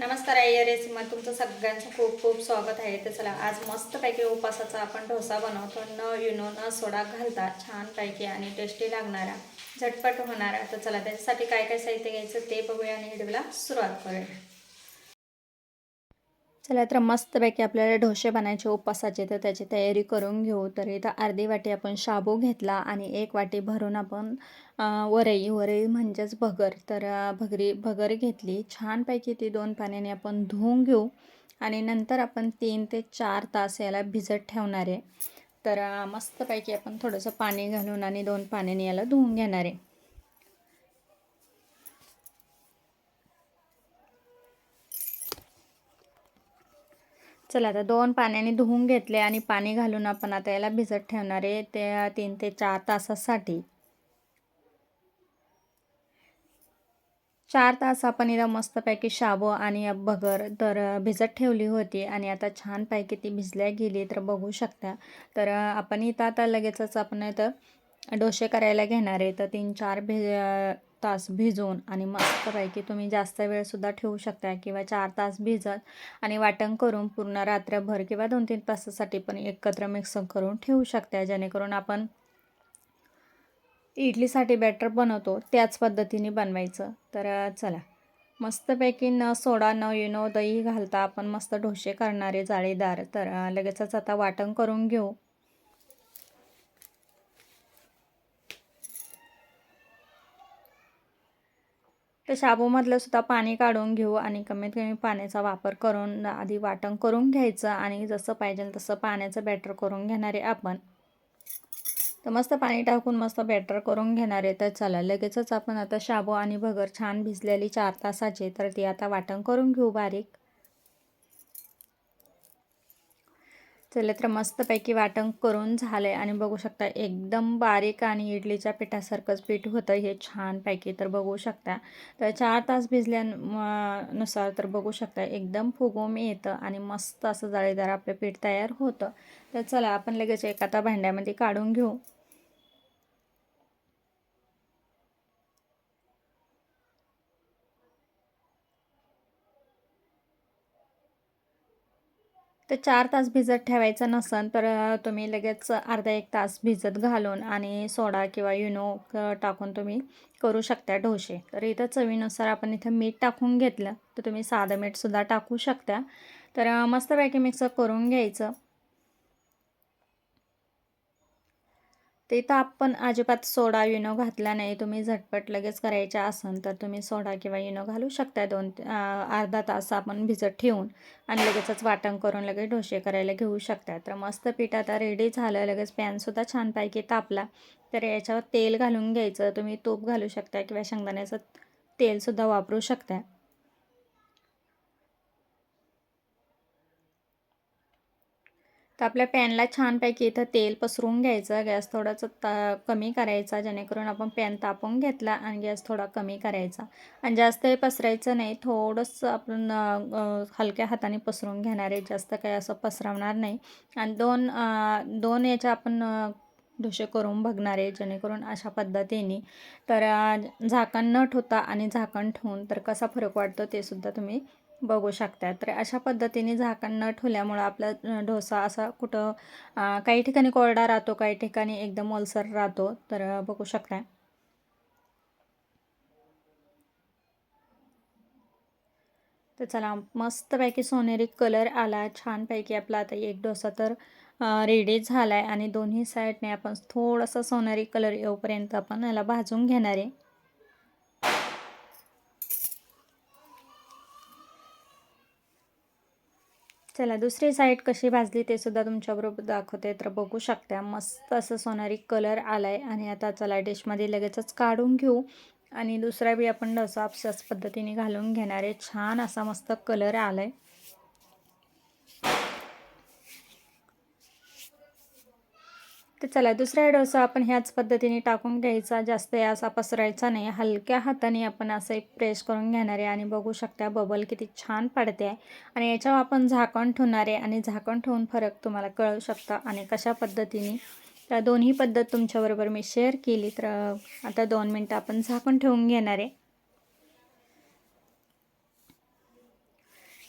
नमस्कार आई रेसिपीमध्ये तुमचं सगळ्यांचं खूप खूप स्वागत आहे. तर चला आज मस्तपैकी उपासाचा आपण डोसा बनवतो. न युनो न सोडा घालता छानपैकी आणि टेस्टी लागणारा झटपट होणारा. तर चला त्याच्यासाठी काय काय साहित्य घ्यायचं ते बघूया आणि व्हिडिओला सुरुवात करूया. चला तर मस्तपैकी आपल्याला डोसे बनायचे उपासाचे तर त्याची तयारी करून घेऊ. तर इथं अर्धी वाटी आपण शाबू घेतला आणि एक वाटी भरून आपण वरई. वरई म्हणजेच भगर. तर भगरी भगर घेतली. छानपैकी ती दोन पाण्याने आपण धुवून घेऊ आणि नंतर आपण तीन ते चार तास याला भिजत ठेवणार आहे. तर मस्तपैकी आपण थोडंसं पाणी घालून आणि दोन पाण्याने याला धुवून घेणार आहे. चला आता दोन पाण्याने धुवून घेतले आणि पाणी घालून आपण आता याला भिजत ठेवणार आहे त्या तीन ते चार तासासाठी. चार तास आपण इथं मस्तपैकी शाबू आणि भगर तर भिजत ठेवली होती आणि आता छानपैकी ती भिजल्या गेली तर बघू शकता. तर आपण इथं आता लगेचच आपण इथं डोसे करायला घेणार आहे. तर तीन चार भिज तास भिजवून आणि मस्तपैकी तुम्ही जास्त वेळसुद्धा ठेवू शकता किंवा चार तास भिजत आणि वाटण करून पूर्ण रात्रभर किंवा दोन तीन तासासाठी पण एकत्र मिक्स करून ठेवू शकता जेणेकरून आपण इडलीसाठी बॅटर बनवतो त्याच पद्धतीने बनवायचं. तर चला. मस्तपैकी न सोडा न युनो दही घालता आपण मस्त डोसे करणारे जाळीदार. तर लगेचच आता वाटण करून घेऊ. तर शाबूमधलं सुद्धा पाणी काढून घेऊ आणि कमीत कमी पाण्याचा वापर करून आधी वाटण करून घ्यायचं आणि जसं पाहिजे तसं पाण्याचं बॅटर करून घेणार आहे आपण. तर मस्त पाणी टाकून मस्त बॅटर करून घेणार आहे. तर चला लगेचच आपण आता शाबू आणि भगर छान भिजलेली चार तासाचे तर ती आता वाटण करून घेऊ बारीक. चला तर मस्तपैकी वाटण करून झालं आहे आणि बघू शकता एकदम बारीक आणि इडलीच्या पिठासारखंच पीठ होतं हे छानपैकी तर बघू शकता. तर चार तास भिजल्यानुसार तर बघू शकता एकदम फुगून येतं आणि मस्त असं जाळीदार आपलं पीठ तयार होतं. तर चला आपण लगेच एक आता भांड्यामध्ये काढून घेऊ. तर चार तास भिजत ठेवायचं नसन तर तुम्ही लगेच अर्धा एक तास भिजत घालून आणि सोडा किंवा युनो टाकून तुम्ही करू शकता डोसे. तर इथं चवीनुसार आपण इथं मीठ टाकून घेतलं तर तुम्ही साधं मीठसुद्धा टाकू शकता. तर मस्तपैकी मिक्स करून घ्यायचं. ते इथं आपण अजिबात सोडा युनो घातला नाही. तुम्ही झटपट लगेच करायच्या असेल तर तुम्ही सोडा किंवा युनो घालू शकता दोन अर्धा तास आपण भिजत ठेवून आणि लगेचच वाटण करून लगेच डोसे करायला घेऊ शकता तर मस्त पीठ आता रेडी झालं. लगेच पॅनसुद्धा छानपैकी तापला. तर याच्यावर तेल घालून घ्यायचं. तुम्ही तूप घालू शकता किंवा शेंगदाण्याचं तेलसुद्धा वापरू शकता तर आपल्या पॅनला छानपैकी इथं तेल पसरून घ्यायचं गॅस थोडासा ता कमी करायचा जेणेकरून आपण पॅन तापून घेतला आणि गॅस थोडा कमी करायचा. आणि जास्तही पसरायचं नाही थोडंसं आपण हलक्या हाताने पसरून घेणार आहे जास्त काही असं पसरवणार नाही. आणि दोन दोन याच्या आपण ढोसे करून बघणार आहे जेणेकरून अशा पद्धतीने. तर झाकण न ठेवता आणि झाकण ठेवून तर कसा फरक वाटतो ते सुद्धा तुम्ही बघू शकता तर अशा पद्धतीने झाकण न ठेवल्यामुळं आपला डोसा असा कुठं काही ठिकाणी कोरडा राहतो काही ठिकाणी एकदम ओलसर राहतो तर बघू शकता तर चला मस्तपैकी सोनेरी कलर आला छानपैकी आपला आता एक डोसा तर रेडी झाला आहे आणि दोन्ही साईडने आपण थोडासा सोनेरी कलर येऊपर्यंत आपण याला भाजून घेणार आहे. चला दुसरी साईड कशी भाजली ते सुद्धा तुमच्याबरोबर दाखवते. तर बघू शकता मस्त असं सोनारी कलर आला आहे आणि आता चला डिशमध्ये लगेचच काढून घेऊ. आणि दुसरा बी आपण डोसा अशाच पद्धतीने घालून घेणार आहे. छान असा मस्त कलर आला आहे तर चला दुसरा डोसा आपण ह्याच पद्धतीने टाकून घ्यायचा. जास्त असा पसरायचा नाही हलक्या हाताने आपण असं एक प्रेस करून घेणार आहे. आणि बघू शकता बबल किती छान पडते. आहे आणि याच्यावर आपण झाकण ठेवणार आहे. आणि झाकण ठेवून फरक तुम्हाला कळू शकता. आणि कशा पद्धतीने? त्या दोन्ही पद्धत तुमच्याबरोबर मी शेअर केली. तर आता दोन मिनटं आपण झाकण ठेवून घेणार आहे.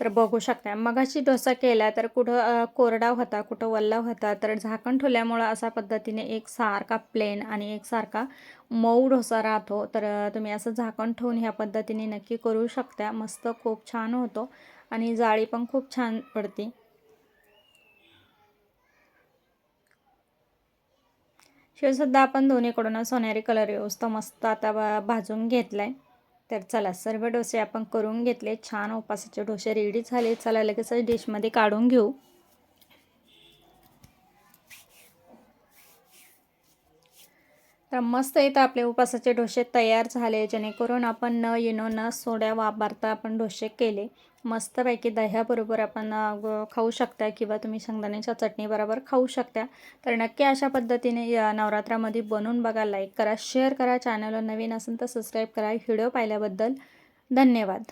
तर बघू शकता मगाशी डोसा केला तर कुठं कोरडा होता कुठं वल्ला होता तर झाकण ठेवल्यामुळं अशा पद्धतीने एक सारखा प्लेन आणि एक सारखा मऊ डोसा राहतो. तर तुम्ही असं झाकण ठेवून ह्या पद्धतीने नक्की करू शकता मस्त खूप छान होतो आणि जाळी पण खूप छान पडते. शिवसुद्धा आपण दोन्हीकडून सोनेरी कलर व्यवस्था मस्त आता बा भाजून घेतला आहे तर चला सर्व डोसे आपण करून घेतले. छान उपासाचे डोसे रेडी झाले. चला लगेच डिशमध्ये काढून घेऊ. तर मस्त इथं आपले उपासाचे डोसे तयार झाले जेणेकरून आपण न येणं न सोड्या वापरता आपण डोसे केले. मस्तपैकी दह्याबरोबर आपण खाऊ शकता किंवा तुम्ही शेंगदाण्याच्या चटणीबरोबर खाऊ शकता. तर नक्की अशा पद्धतीने या नवरात्रामध्ये बनवून बघा लाईक करा शेअर करा. चॅनलवर नवीन असेल तर सबस्क्राईब करा. व्हिडिओ पाहिल्याबद्दल धन्यवाद.